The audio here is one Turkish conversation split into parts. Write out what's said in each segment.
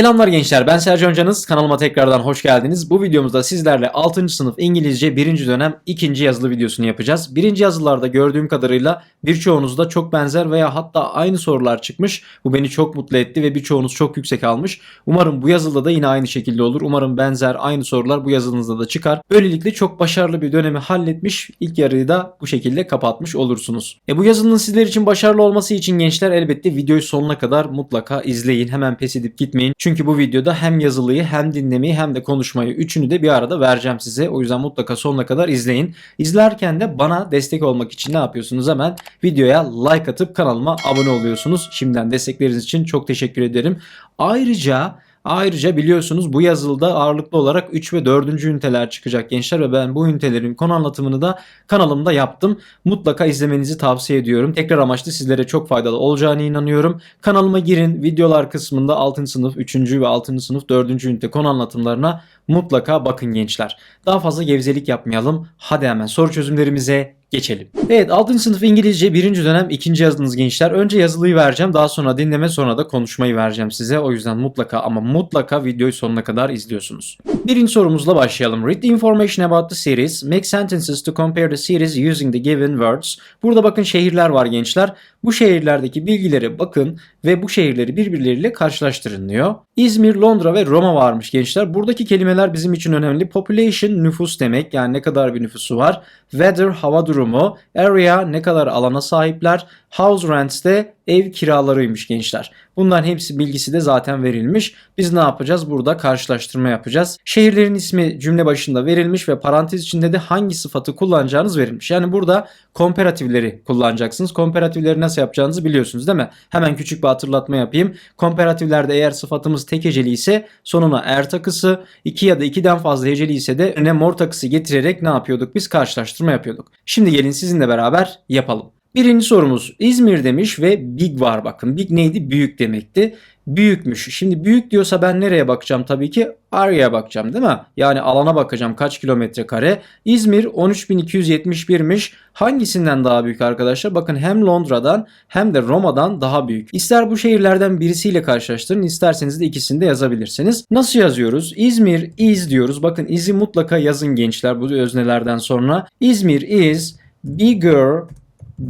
Selamlar gençler ben Sercan Canız kanalıma tekrardan hoş geldiniz. Bu videomuzda sizlerle 6. sınıf İngilizce 1. dönem 2. yazılı videosunu yapacağız. 1. yazılarda gördüğüm kadarıyla birçoğunuzda çok benzer veya hatta aynı sorular çıkmış. Bu beni çok mutlu etti ve birçoğunuz çok yüksek almış. Umarım bu yazılıda da yine aynı şekilde olur. Umarım benzer aynı sorular bu yazınızda da çıkar. Böylelikle çok başarılı bir dönemi halletmiş ilk yarıyı da bu şekilde kapatmış olursunuz. E bu yazının sizler için başarılı olması için gençler elbette videoyu sonuna kadar mutlaka izleyin. Hemen pes edip gitmeyin. Çünkü bu videoda hem yazılıyı hem dinlemeyi hem de konuşmayı üçünü de bir arada vereceğim size. O yüzden mutlaka sonuna kadar izleyin. İzlerken de bana destek olmak için ne yapıyorsunuz? Hemen videoya like atıp kanalıma abone oluyorsunuz. Şimdiden destekleriniz için çok teşekkür ederim. Ayrıca Ayrıca biliyorsunuz bu yazılıda ağırlıklı olarak 3 ve 4. üniteler çıkacak gençler ve ben bu ünitelerin konu anlatımını da kanalımda yaptım. Mutlaka izlemenizi tavsiye ediyorum. Tekrar amaçlı sizlere çok faydalı olacağına inanıyorum. Kanalıma girin videolar kısmında 6. sınıf 3. ve 6. sınıf 4. ünite konu anlatımlarına mutlaka bakın gençler. Daha fazla gevezelik yapmayalım. Hadi hemen soru çözümlerimize geçelim. Evet 6. sınıf İngilizce 1. dönem 2. yazınız gençler. Önce yazılıyı vereceğim daha sonra dinleme sonra da konuşmayı vereceğim size. O yüzden mutlaka ama mutlaka videoyu sonuna kadar izliyorsunuz. Birinci sorumuzla başlayalım. Read the information about the series. Make sentences to compare the series using the given words. Burada bakın şehirler var gençler. Bu şehirlerdeki bilgileri bakın ve bu şehirleri birbirleriyle karşılaştırın diyor. İzmir, Londra ve Roma varmış gençler. Buradaki kelimeler bizim için önemli. Population nüfus demek yani ne kadar bir nüfusu var. Weather hava durumu. Area ne kadar alana sahipler. House rents de ev kiralarıymış gençler. Bunların hepsi bilgisi de zaten verilmiş. Biz ne yapacağız? Burada karşılaştırma yapacağız. Şehirlerin ismi cümle başında verilmiş ve parantez içinde de hangi sıfatı kullanacağınız verilmiş. Yani burada komperatifleri kullanacaksınız. Komperatifleri nasıl yapacağınızı biliyorsunuz değil mi? Hemen küçük bir hatırlatma yapayım. Komperatiflerde eğer sıfatımız tek heceli ise sonuna er takısı, iki ya da ikiden fazla heceli ise de öne mor takısı getirerek ne yapıyorduk? Biz karşılaştırma yapıyorduk. Şimdi gelin sizinle beraber yapalım. Birinci sorumuz İzmir demiş ve big var bakın. Big neydi? Büyük demekti. Büyükmüş. Şimdi büyük diyorsa ben nereye bakacağım tabii ki? Area'ya bakacağım değil mi? Yani alana bakacağım kaç kilometre kare. İzmir 13.271'miş. Hangisinden daha büyük arkadaşlar? Bakın hem Londra'dan hem de Roma'dan daha büyük. İster bu şehirlerden birisiyle karşılaştırın isterseniz de ikisini de yazabilirsiniz. Nasıl yazıyoruz? İzmir is diyoruz. Bakın is'i mutlaka yazın gençler bu öznelerden sonra. İzmir is bigger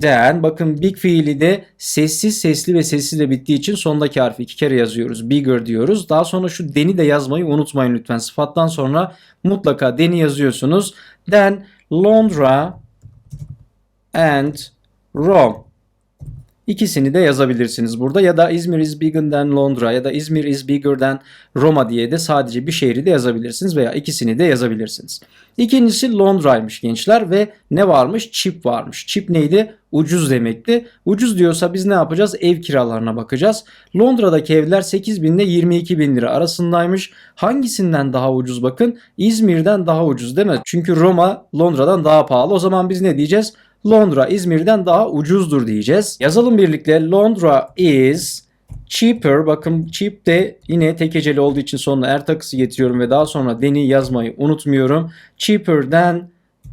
than bakın big fiili de sessiz sesli ve sessizle bittiği için sondaki harfi iki kere yazıyoruz. Bigger diyoruz. Daha sonra şu deni de yazmayı unutmayın lütfen. Sıfattan sonra mutlaka deni yazıyorsunuz. Then Londra and Rome. İkisini de yazabilirsiniz burada ya da İzmir is bigger than Londra ya da İzmir is bigger than Roma diye de sadece bir şehri de yazabilirsiniz veya ikisini de yazabilirsiniz. İkincisi Londra'ymış gençler ve ne varmış? Cheap varmış. Cheap neydi? Ucuz demekti. Ucuz diyorsa biz ne yapacağız? Ev kiralarına bakacağız. Londra'daki evler 8 bin ile 22 bin lira arasındaymış. Hangisinden daha ucuz bakın? İzmir'den daha ucuz değil mi? Çünkü Roma Londra'dan daha pahalı. O zaman biz ne diyeceğiz? Londra İzmir'den daha ucuzdur diyeceğiz. Yazalım birlikte. Londra is cheaper. Bakın cheap de yine tek heceli olduğu için sonuna er takısı getiriyorum ve daha sonra deni yazmayı unutmuyorum. Cheaper than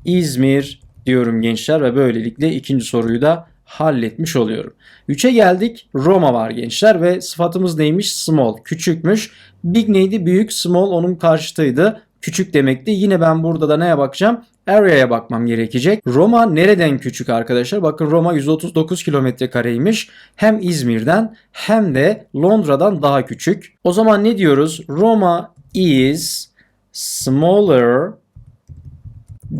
İzmir diyorum gençler ve böylelikle ikinci soruyu da halletmiş oluyorum. 3'e geldik. Roma var gençler ve sıfatımız neymiş? Small. Küçükmüş. Big neydi? Büyük. Small onun karşıtıydı. Küçük demekti. Yine ben burada da neye bakacağım? Area'ya bakmam gerekecek. Roma nereden küçük arkadaşlar? Bakın Roma 139 kilometre kareymiş. Hem İzmir'den hem de Londra'dan daha küçük. O zaman ne diyoruz? Roma is smaller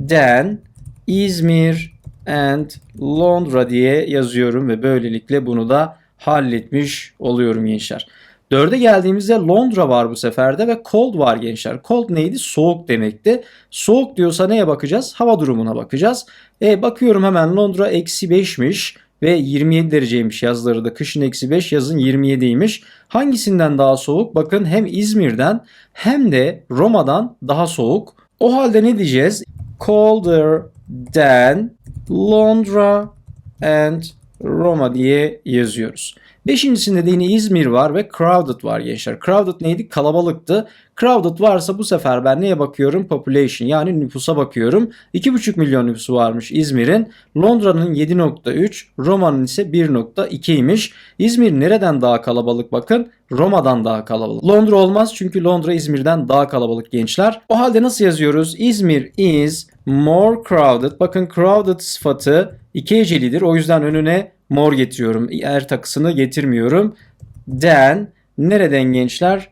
than İzmir and Londra diye yazıyorum ve böylelikle bunu da halletmiş oluyorum gençler. Dörde geldiğimizde Londra var bu seferde ve cold var gençler. Cold neydi? Soğuk demekti. Soğuk diyorsa neye bakacağız? Hava durumuna bakacağız. E, bakıyorum hemen Londra eksi 5'miş ve 27 dereceymiş yazları da. Kışın eksi 5 yazın 27'ymiş. Hangisinden daha soğuk? Bakın hem İzmir'den hem de Roma'dan daha soğuk. O halde ne diyeceğiz? Colder than Londra and Roma diye yazıyoruz. Beşincisinde de yine İzmir var ve crowded var gençler. Crowded neydi? Kalabalıktı. Crowded varsa bu sefer ben neye bakıyorum? Population yani nüfusa bakıyorum. 2,5 milyon nüfusu varmış İzmir'in. Londra'nın 7.3, Roma'nın ise 1.2'ymiş. İzmir nereden daha kalabalık bakın? Roma'dan daha kalabalık. Londra olmaz çünkü Londra İzmir'den daha kalabalık gençler. O halde nasıl yazıyoruz? İzmir is more crowded. Bakın crowded sıfatı iki hecelidir. O yüzden önüne more getiriyorum. Er takısını getirmiyorum. Then nereden gençler?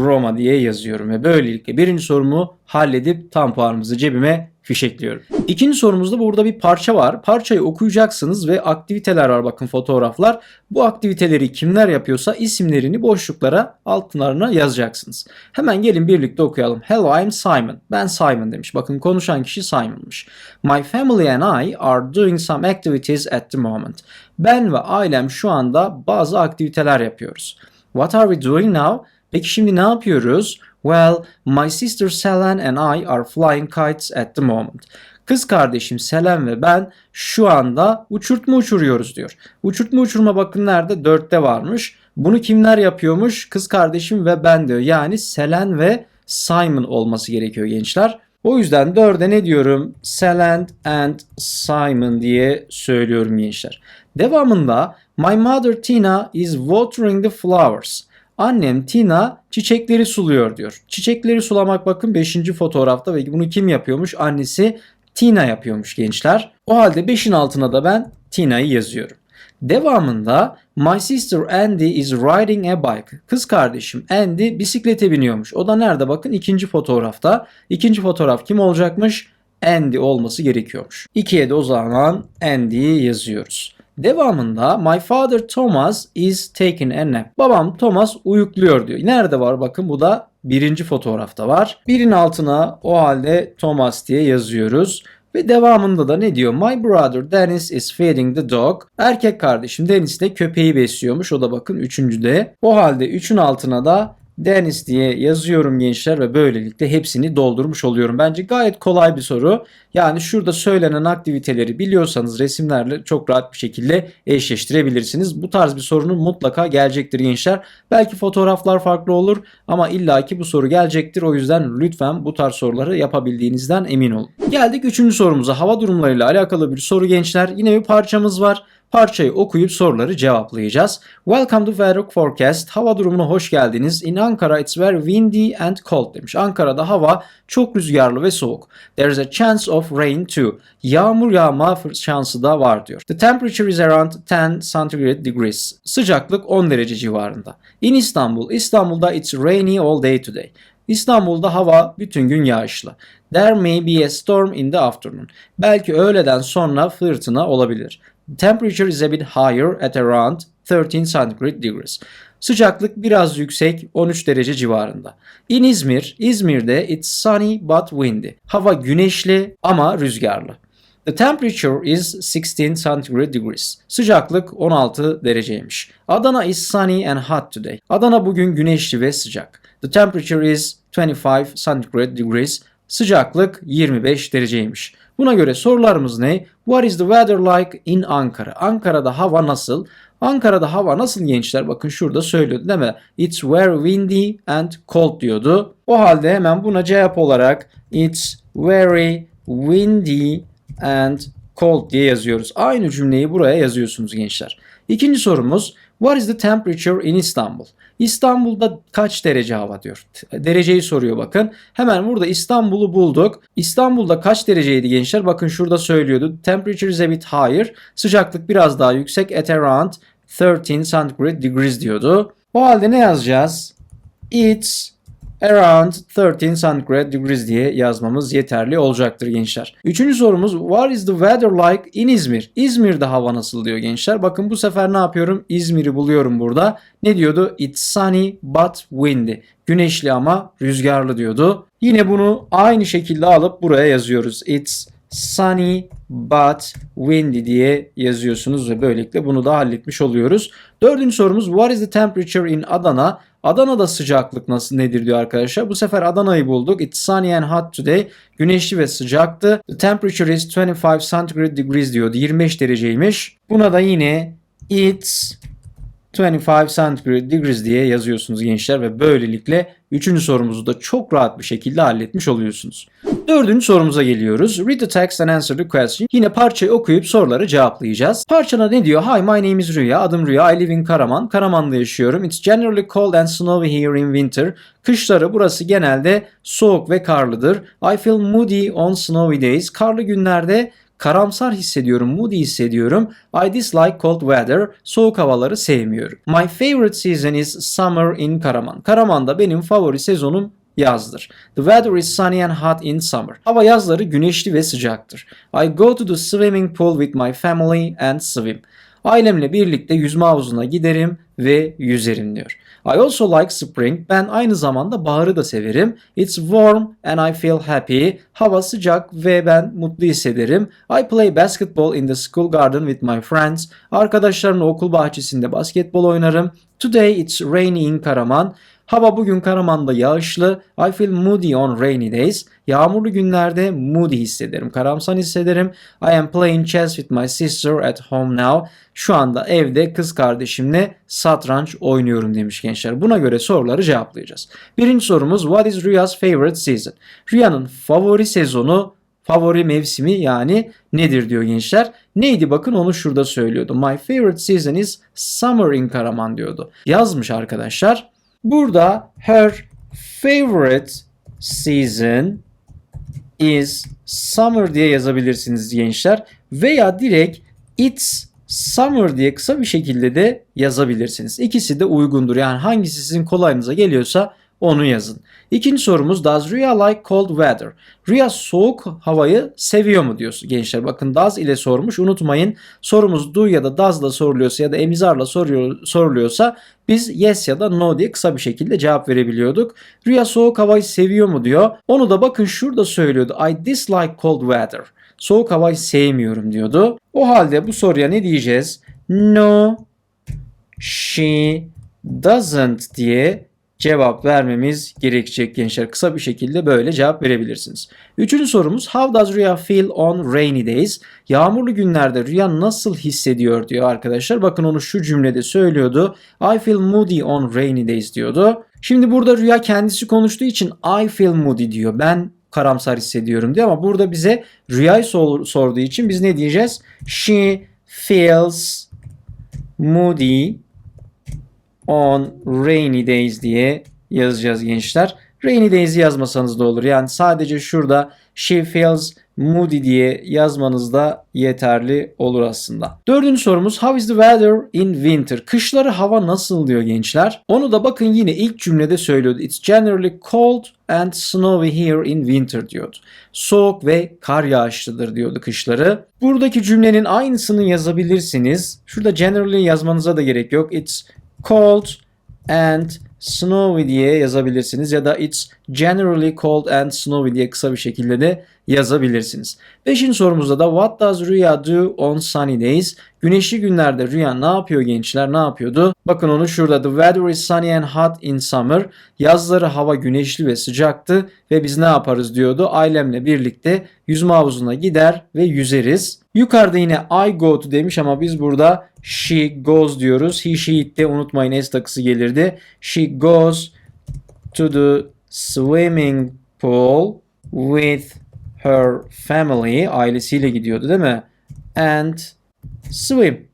Roma diye yazıyorum ve böylelikle birinci sorumu halledip tam puanımızı cebime fişekliyorum. İkinci sorumuzda burada bir parça var. Parçayı okuyacaksınız ve aktiviteler var bakın fotoğraflar. Bu aktiviteleri kimler yapıyorsa isimlerini boşluklara altlarına yazacaksınız. Hemen gelin birlikte okuyalım. Hello I'm Simon. Ben Simon demiş. Bakın konuşan kişi Simon'mış. My family and I are doing some activities at the moment. Ben ve ailem şu anda bazı aktiviteler yapıyoruz. What are we doing now? Peki şimdi ne yapıyoruz? Well, my sister Selen and I are flying kites at the moment. Kız kardeşim Selen ve ben şu anda uçurtma uçuruyoruz diyor. Uçurtma uçurma bakın nerede? Dörtte varmış. Bunu kimler yapıyormuş? Kız kardeşim ve ben diyor. Yani Selen ve Simon olması gerekiyor gençler. O yüzden dörde ne diyorum? Selen and Simon diye söylüyorum gençler. Devamında My mother Tina is watering the flowers. Annem Tina çiçekleri suluyor diyor. Çiçekleri sulamak bakın 5. fotoğrafta ve bunu kim yapıyormuş? Annesi Tina yapıyormuş gençler. O halde 5'in altına da ben Tina'yı yazıyorum. Devamında My sister Andy is riding a bike. Kız kardeşim Andy bisiklete biniyormuş. O da nerede bakın ikinci fotoğrafta. İkinci fotoğraf kim olacakmış? Andy olması gerekiyormuş. İkiye de o zaman Andy'yi yazıyoruz. Devamında my father Thomas is taking a nap. Babam Thomas uyukluyor diyor. Nerede var bakın bu da birinci fotoğrafta var. Birin altına o halde Thomas diye yazıyoruz. Ve devamında da ne diyor? My brother Dennis is feeding the dog. Erkek kardeşim Dennis de köpeği besliyormuş. O da bakın üçüncüde. O halde üçün altına da Dennis diye yazıyorum gençler ve böylelikle hepsini doldurmuş oluyorum. Bence gayet kolay bir soru. Yani şurada söylenen aktiviteleri biliyorsanız resimlerle çok rahat bir şekilde eşleştirebilirsiniz. Bu tarz bir sorunun mutlaka gelecektir gençler. Belki fotoğraflar farklı olur ama illaki bu soru gelecektir. O yüzden lütfen bu tarz soruları yapabildiğinizden emin olun. Geldik üçüncü sorumuza. Hava durumlarıyla alakalı bir soru gençler. Yine bir parçamız var. Parçayı okuyup soruları cevaplayacağız. Welcome to Weather Forecast. Hava durumuna hoş geldiniz. In Ankara it's very windy and cold demiş. Ankara'da hava çok rüzgarlı ve soğuk. There's a chance of rain too. Yağmur yağma şansı da var diyor. The temperature is around 10 centigrade degrees. Sıcaklık 10 derece civarında. In Istanbul, İstanbul'da it's rainy all day today. İstanbul'da hava bütün gün yağışlı. There may be a storm in the afternoon. Belki öğleden sonra fırtına olabilir. Temperature is a bit higher at around 13 centigrade degrees. Sıcaklık biraz yüksek 13 derece civarında. In İzmir, İzmir'de it's sunny but windy. Hava güneşli ama rüzgarlı. The temperature is 16 centigrade degrees. Sıcaklık 16 dereceymiş. Adana is sunny and hot today. Adana bugün güneşli ve sıcak. The temperature is 25 centigrade degrees. Sıcaklık 25 dereceymiş. Buna göre sorularımız ne? What is the weather like in Ankara? Ankara'da hava nasıl? Ankara'da hava nasıl gençler? Bakın şurada söylüyordu değil mi? It's very windy and cold diyordu. O halde hemen buna cevap olarak it's very windy and cold diye yazıyoruz. Aynı cümleyi buraya yazıyorsunuz gençler. İkinci sorumuz What is the temperature in Istanbul? İstanbul'da kaç derece hava diyor. Dereceyi soruyor bakın. Hemen burada İstanbul'u bulduk. İstanbul'da kaç dereceydi gençler? Bakın şurada söylüyordu. Temperature is a bit higher. Sıcaklık biraz daha yüksek. At around 13 centigrade degrees diyordu. O halde ne yazacağız? It's around 13 centigrade degrees diye yazmamız yeterli olacaktır gençler. Üçüncü sorumuz what is the weather like in İzmir? İzmir'de hava nasıl diyor gençler. Bakın bu sefer ne yapıyorum? İzmir'i buluyorum burada. Ne diyordu? It's sunny but windy. Güneşli ama rüzgarlı diyordu. Yine bunu aynı şekilde alıp buraya yazıyoruz. It's sunny but windy diye yazıyorsunuz ve böylelikle bunu da halletmiş oluyoruz. Dördüncü sorumuz what is the temperature in Adana? Adana'da sıcaklık nasıl nedir diyor arkadaşlar. Bu sefer Adana'yı bulduk. It's sunny and hot today. Güneşli ve sıcaktı. The temperature is 25 centigrade degrees diyordu. 25 dereceymiş. Buna da yine it's 25 centigrade degrees diye yazıyorsunuz gençler ve böylelikle 3. sorumuzu da çok rahat bir şekilde halletmiş oluyorsunuz. Dördüncü sorumuza geliyoruz. Read the text and answer the question. Yine parçayı okuyup soruları cevaplayacağız. Parçada ne diyor? Hi my name is Rüya. Adım Rüya. I live in Karaman. Karaman'da yaşıyorum. It's generally cold and snowy here in winter. Kışları burası genelde soğuk ve karlıdır. I feel moody on snowy days. Karlı günlerde karamsar hissediyorum, moody hissediyorum. I dislike cold weather. Soğuk havaları sevmiyorum. My favorite season is summer in Karaman. Karaman'da benim favori sezonum yazdır. The weather is sunny and hot in summer. Hava yazları güneşli ve sıcaktır. I go to the swimming pool with my family and swim. Ailemle birlikte yüzme havuzuna giderim ve yüzerim diyor. I also like spring. Ben aynı zamanda baharı da severim. It's warm and I feel happy. Hava sıcak ve ben mutlu hissederim. I play basketball in the school garden with my friends. Arkadaşlarımla okul bahçesinde basketbol oynarım. Today it's rainy in Karaman. Hava bugün Karaman'da yağışlı. I feel moody on rainy days. Yağmurlu günlerde moody hissederim. Karamsar hissederim. I am playing chess with my sister at home now. Şu anda evde kız kardeşimle satranç oynuyorum demiş gençler. Buna göre soruları cevaplayacağız. Birinci sorumuz What is Rüya's favorite season? Rüyanın favori sezonu favori mevsimi yani nedir diyor gençler. Neydi bakın onu şurada söylüyordu. My favorite season is summer in Karaman diyordu. Yazmış arkadaşlar. Burada her favorite season is summer diye yazabilirsiniz gençler. Veya direkt it's summer diye kısa bir şekilde de yazabilirsiniz. İkisi de uygundur. Yani hangisi sizin kolayınıza geliyorsa onu yazın. İkinci sorumuz Does Rüya like cold weather? Rüya soğuk havayı seviyor mu diyorsun gençler. Bakın does ile sormuş. Unutmayın sorumuz do ya da does'la soruluyorsa ya da emizarla soruyor, soruluyorsa biz yes ya da no diye kısa bir şekilde cevap verebiliyorduk. Rüya soğuk havayı seviyor mu diyor. Onu da bakın şurada söylüyordu. I dislike cold weather. Soğuk havayı sevmiyorum diyordu. O halde bu soruya ne diyeceğiz? No, she doesn't diye cevap vermemiz gerekecek gençler. Kısa bir şekilde böyle cevap verebilirsiniz. Üçüncü sorumuz How does Rüya feel on rainy days? Yağmurlu günlerde Rüya nasıl hissediyor diyor arkadaşlar. Bakın onu şu cümlede söylüyordu. I feel moody on rainy days diyordu. Şimdi burada Rüya kendisi konuştuğu için I feel moody diyor. Ben karamsar hissediyorum diyor ama burada bize Rüya'yı sor, sorduğu için biz ne diyeceğiz? She feels moody on rainy days diye yazacağız gençler. Rainy days'i yazmasanız da olur. Yani sadece şurada she feels moody diye yazmanız da yeterli olur aslında. Dördüncü sorumuz How is the weather in winter? Kışları hava nasıl diyor gençler. Onu da bakın yine ilk cümlede söylüyordu. It's generally cold and snowy here in winter diyordu. Soğuk ve kar yağışlıdır diyordu kışları. Buradaki cümlenin aynısını yazabilirsiniz. Şurada generally yazmanıza da gerek yok. It's cold and snowy diye yazabilirsiniz ya da it's generally cold and snowy diye kısa bir şekilde de yazabilirsiniz. Beşinci sorumuzda da what does Rüya do on sunny days? Güneşli günlerde Rüya ne yapıyor gençler? Ne yapıyordu? Bakın onu şurada. The weather is sunny and hot in summer. Yazları hava güneşli ve sıcaktı ve biz ne yaparız diyordu. Ailemle birlikte yüzme havuzuna gider ve yüzeriz. Yukarıda yine I go to demiş ama biz burada she goes diyoruz. He, she, it de unutmayın s takısı gelirdi. She goes to the swimming pool with her family. Ailesiyle gidiyordu değil mi? And swim.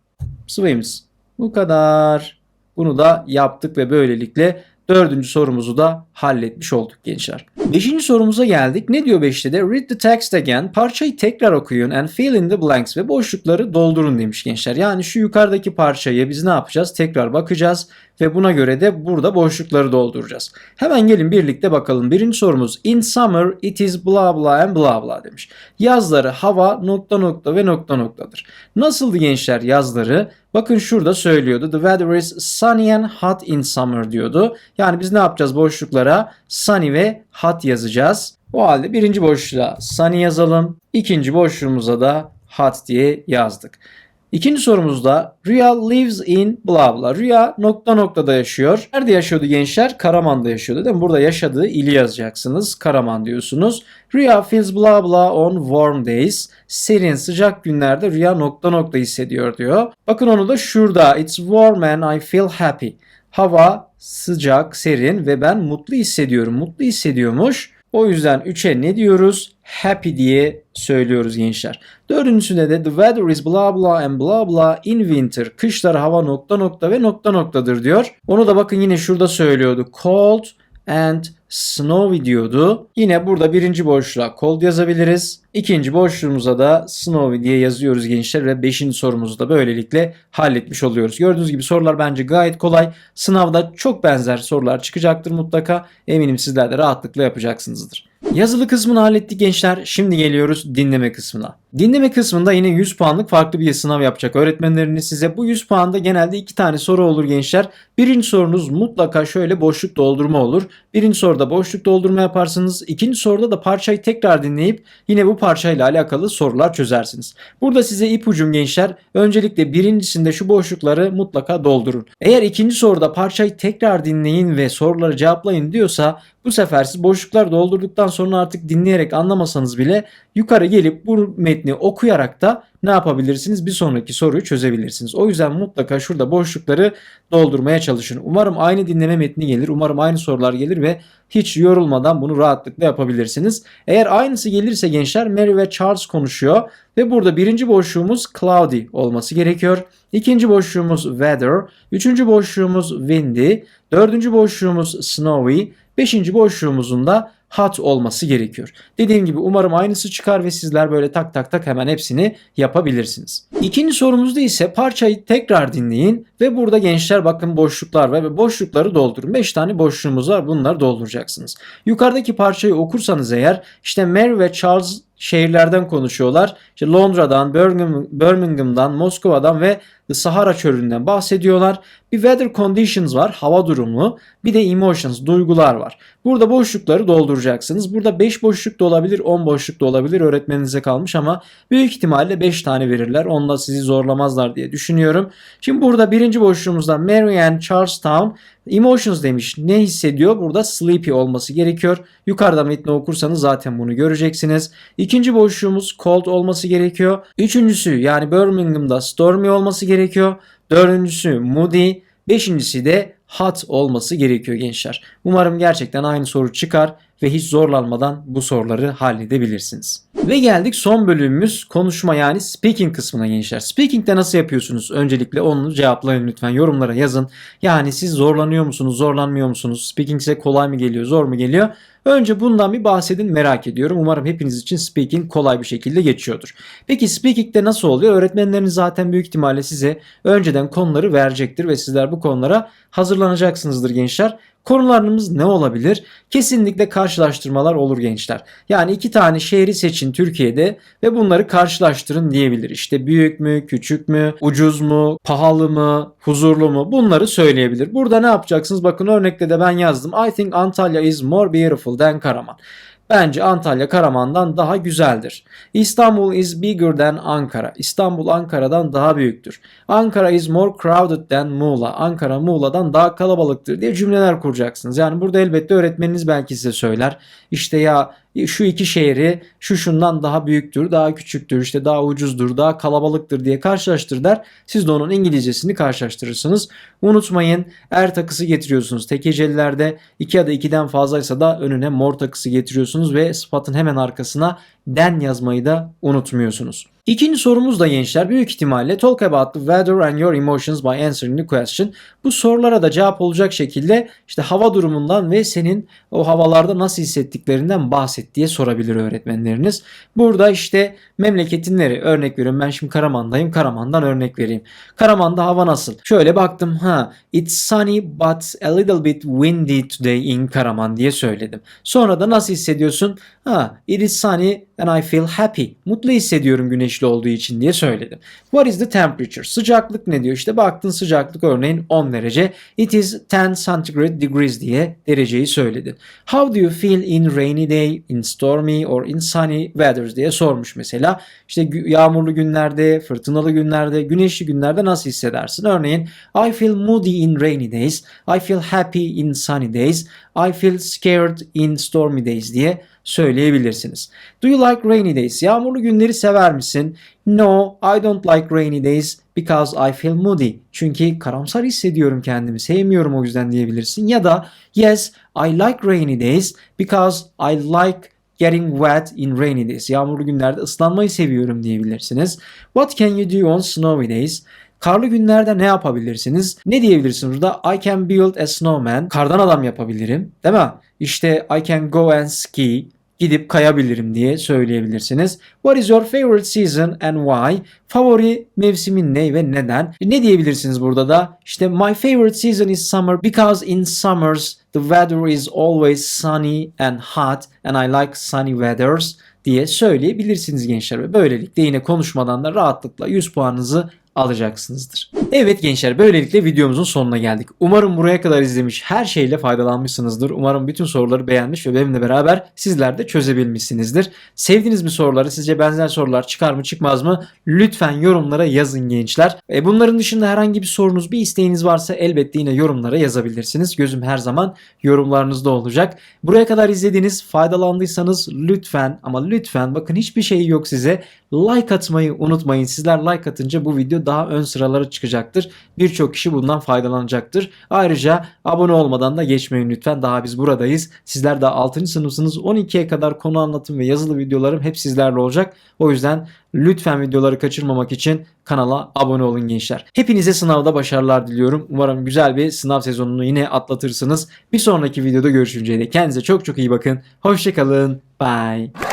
Swims. Bu kadar. Bunu da yaptık ve böylelikle dördüncü sorumuzu da halletmiş olduk gençler. Beşinci sorumuza geldik. Ne diyor beşte de? Read the text again. Parçayı tekrar okuyun and fill in the blanks ve boşlukları doldurun demiş gençler. Yani şu yukarıdaki parçayı biz ne yapacağız? Tekrar bakacağız ve buna göre de burada boşlukları dolduracağız. Hemen gelin birlikte bakalım. Birinci sorumuz In summer it is blah blah and blah blah demiş. Yazları hava nokta nokta ve nokta noktadır. Nasıldı gençler yazları? Bakın şurada söylüyordu. The weather is sunny and hot in summer diyordu. Yani biz ne yapacağız boşluklara? Sunny ve hot yazacağız. O halde birinci boşluğa sunny yazalım. İkinci boşluğumuza da hot diye yazdık. İkinci sorumuzda Rüya lives in bla bla. Rüya nokta noktada yaşıyor. Nerede yaşıyordu gençler? Karaman'da yaşıyordu değil mi? Burada yaşadığı ili yazacaksınız. Karaman diyorsunuz. Rüya feels bla bla on warm days. Serin sıcak günlerde Rüya nokta nokta hissediyor diyor. Bakın onu da şurada. It's warm and I feel happy. Hava sıcak, serin ve ben mutlu hissediyorum. Mutlu hissediyormuş. O yüzden 3'e ne diyoruz? Happy diye söylüyoruz gençler. Dördüncüsünde de the weather is blah blah and blah blah in winter. Kışlar hava nokta nokta ve nokta noktadır diyor. Onu da bakın yine şurada söylüyordu. Cold and snowy diyordu. Yine burada birinci boşluğa cold yazabiliriz. İkinci boşluğumuza da snowy diye yazıyoruz gençler ve beşinci sorumuzu da böylelikle halletmiş oluyoruz. Gördüğünüz gibi sorular bence gayet kolay. Sınavda çok benzer sorular çıkacaktır mutlaka. Eminim sizler de rahatlıkla yapacaksınızdır. Yazılı kısmını hallettik gençler. Şimdi geliyoruz dinleme kısmına. Dinleme kısmında yine 100 puanlık farklı bir sınav yapacak öğretmenleriniz size. Bu 100 puanda genelde 2 tane soru olur gençler. Birinci sorunuz mutlaka şöyle boşluk doldurma olur. Birinci soruda boşluk doldurma yaparsınız. İkinci soruda da parçayı tekrar dinleyip yine bu parçayla alakalı sorular çözersiniz. Burada size ipucum gençler. Öncelikle birincisinde şu boşlukları mutlaka doldurun. Eğer ikinci soruda parçayı tekrar dinleyin ve soruları cevaplayın diyorsa bu sefer siz boşluklar doldurduktan sonra artık dinleyerek anlamasanız bile yukarı gelip bu metni okuyarak da ne yapabilirsiniz? Bir sonraki soruyu çözebilirsiniz. O yüzden mutlaka şurada boşlukları doldurmaya çalışın. Umarım aynı dinleme metni gelir. Umarım aynı sorular gelir ve hiç yorulmadan bunu rahatlıkla yapabilirsiniz. Eğer aynısı gelirse gençler Mary ve Charles konuşuyor ve burada birinci boşluğumuz cloudy olması gerekiyor. İkinci boşluğumuz weather, üçüncü boşluğumuz windy, dördüncü boşluğumuz snowy, beşinci boşluğumuzun da hot olması gerekiyor. Dediğim gibi umarım aynısı çıkar ve sizler böyle tak tak tak hemen hepsini yapabilirsiniz. İkinci sorumuzda ise parçayı tekrar dinleyin ve burada gençler bakın boşluklar var ve boşlukları doldurun. 5 tane boşluğumuz var bunları dolduracaksınız. Yukarıdaki parçayı okursanız eğer işte Mary ve Charles şehirlerden konuşuyorlar. İşte Londra'dan, Birmingham'dan, Moskova'dan ve Sahara çölünden bahsediyorlar. Bir weather conditions var, hava durumu. Bir de emotions, duygular var. Burada boşlukları dolduracaksınız. Burada 5 boşluk da olabilir, 10 boşluk da olabilir. Öğretmeninize kalmış ama büyük ihtimalle 5 tane verirler. Onda sizi zorlamazlar diye düşünüyorum. Şimdi burada birinci boşluğumuzda Mary Ann Charlestown Emotions demiş. Ne hissediyor? Burada sleepy olması gerekiyor. Yukarıda metni okursanız zaten bunu göreceksiniz. İkinci boşluğumuz cold olması gerekiyor. Üçüncüsü yani Birmingham'da stormy olması gerekiyor. Dördüncüsü moody. Beşincisi de hot olması gerekiyor gençler. Umarım gerçekten aynı soru çıkar ve hiç zorlanmadan bu soruları halledebilirsiniz. Ve geldik son bölümümüz konuşma yani speaking kısmına gençler. Speaking'de nasıl yapıyorsunuz? Öncelikle onu cevaplayın lütfen yorumlara yazın. Yani siz zorlanıyor musunuz, zorlanmıyor musunuz? Speaking size kolay mı geliyor, zor mu geliyor? Önce bundan bir bahsedin merak ediyorum. Umarım hepiniz için speaking kolay bir şekilde geçiyordur. Peki speaking'de nasıl oluyor? Öğretmenleriniz zaten büyük ihtimalle size önceden konuları verecektir ve sizler bu konulara hazırlanacaksınızdır gençler. Konularımız ne olabilir? Kesinlikle karşılaştırmalar olur gençler. Yani iki tane şehri seçin Türkiye'de ve bunları karşılaştırın diyebilir. İşte büyük mü, küçük mü, ucuz mu, pahalı mı, huzurlu mu bunları söyleyebilir. Burada ne yapacaksınız? Bakın örnekte de ben yazdım. I think Antalya is more beautiful than Karaman. Bence Antalya Karaman'dan daha güzeldir. İstanbul is bigger than Ankara. İstanbul Ankara'dan daha büyüktür. Ankara is more crowded than Muğla. Ankara Muğla'dan daha kalabalıktır diye cümleler kuracaksınız. Yani burada elbette öğretmeniniz belki size söyler. İşte ya şu iki şehri şu şundan daha büyüktür, daha küçüktür, işte daha ucuzdur, daha kalabalıktır diye karşılaştır der. Siz de onun İngilizcesini karşılaştırırsınız. Unutmayın er takısı getiriyorsunuz. Tek hecelilerde 2 ya da 2'den fazlaysa da önüne mor takısı getiriyorsunuz ve sıfatın hemen arkasına den yazmayı da unutmuyorsunuz. İkinci sorumuz da gençler büyük ihtimalle talk about the weather and your emotions by answering the question. Bu sorulara da cevap olacak şekilde işte hava durumundan ve senin o havalarda nasıl hissettiklerinden bahset diye sorabilir öğretmenleriniz. Burada işte memleketin neri? Örnek veriyorum ben şimdi Karaman'dayım. Karaman'dan örnek vereyim. Karaman'da hava nasıl? Şöyle baktım ha it's sunny but a little bit windy today in Karaman diye söyledim. Sonra da nasıl hissediyorsun? Ha it is sunny and I feel happy. Mutlu hissediyorum güneşli olduğu için diye söyledim. What is the temperature? Sıcaklık ne diyor? İşte baktın sıcaklık örneğin 10 derece. It is 10 centigrade degrees diye dereceyi söyledin. How do you feel in rainy day, in stormy or in sunny weathers diye sormuş mesela. İşte yağmurlu günlerde, fırtınalı günlerde, güneşli günlerde nasıl hissedersin? Örneğin I feel moody in rainy days, I feel happy in sunny days, I feel scared in stormy days diye söyleyebilirsiniz. Do you like rainy days? Yağmurlu günleri sever misin? No, I don't like rainy days because I feel moody. Çünkü karamsar hissediyorum kendimi. Sevmiyorum o yüzden diyebilirsin. Ya da yes, I like rainy days because I like getting wet in rainy days. Yağmurlu günlerde ıslanmayı seviyorum diyebilirsiniz. What can you do on snowy days? Karlı günlerde ne yapabilirsiniz? Ne diyebilirsiniz burada? I can build a snowman. Kardan adam yapabilirim. Değil mi? İşte I can go and ski. Gidip kayabilirim diye söyleyebilirsiniz. What is your favorite season and why? Favori mevsimin ne ve neden? Ne diyebilirsiniz burada da? İşte my favorite season is summer because in summers the weather is always sunny and hot and I like sunny weathers diye söyleyebilirsiniz gençler ve böylelikle yine konuşmadan da rahatlıkla 100 puanınızı alacaksınızdır. Evet gençler böylelikle videomuzun sonuna geldik. Umarım buraya kadar izlemiş her şeyle faydalanmışsınızdır. Umarım bütün soruları beğenmiş ve benimle beraber sizler de çözebilmişsinizdir. Sevdiniz mi soruları? Sizce benzer sorular çıkar mı çıkmaz mı? Lütfen yorumlara yazın gençler. E bunların dışında herhangi bir sorunuz, bir isteğiniz varsa elbette yine yorumlara yazabilirsiniz. Gözüm her zaman yorumlarınızda olacak. Buraya kadar izlediğiniz, faydalandıysanız lütfen ama lütfen bakın hiçbir şey yok size. Like atmayı unutmayın. Sizler like atınca bu video daha ön sıralara çıkacaktır. Birçok kişi bundan faydalanacaktır. Ayrıca abone olmadan da geçmeyin lütfen. Daha biz buradayız. Sizler daha 6. sınıfsınız. 12'ye kadar konu anlatım ve yazılı videolarım hep sizlerle olacak. O yüzden lütfen videoları kaçırmamak için kanala abone olun gençler. Hepinize sınavda başarılar diliyorum. Umarım güzel bir sınav sezonunu yine atlatırsınız. Bir sonraki videoda görüşünceye dek kendinize çok çok iyi bakın. Hoşçakalın. Bye.